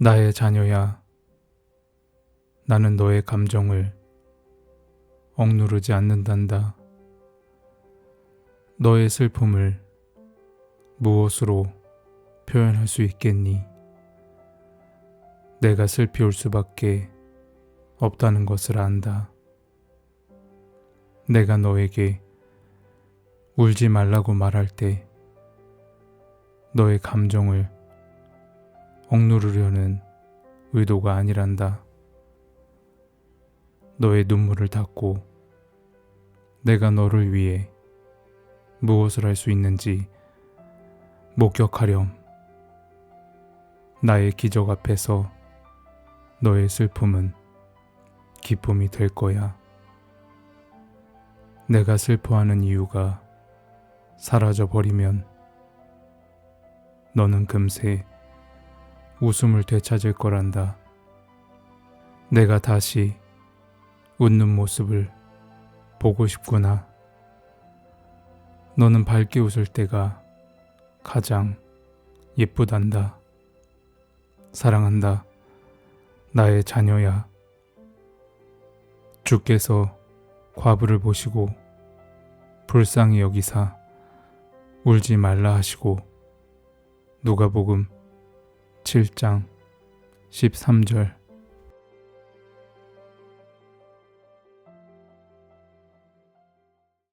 나의 자녀야. 나는 너의 감정을 억누르지 않는단다. 너의 슬픔을 무엇으로 표현할 수 있겠니? 내가 슬피 울 수밖에 없다는 것을 안다. 내가 너에게 울지 말라고 말할 때 너의 감정을 억누르려는 의도가 아니란다. 너의 눈물을 닦고 내가 너를 위해 무엇을 할 수 있는지 목격하렴. 나의 기적 앞에서 너의 슬픔은 기쁨이 될 거야. 내가 슬퍼하는 이유가 사라져 버리면 너는 금세 웃음을 되찾을 거란다. 내가 다시 웃는 모습을 보고 싶구나. 너는 밝게 웃을 때가 가장 예쁘단다. 사랑한다. 나의 자녀야. 주께서 과부를 보시고 불쌍히 여기사 울지 말라 하시고 누가복음 7장 13절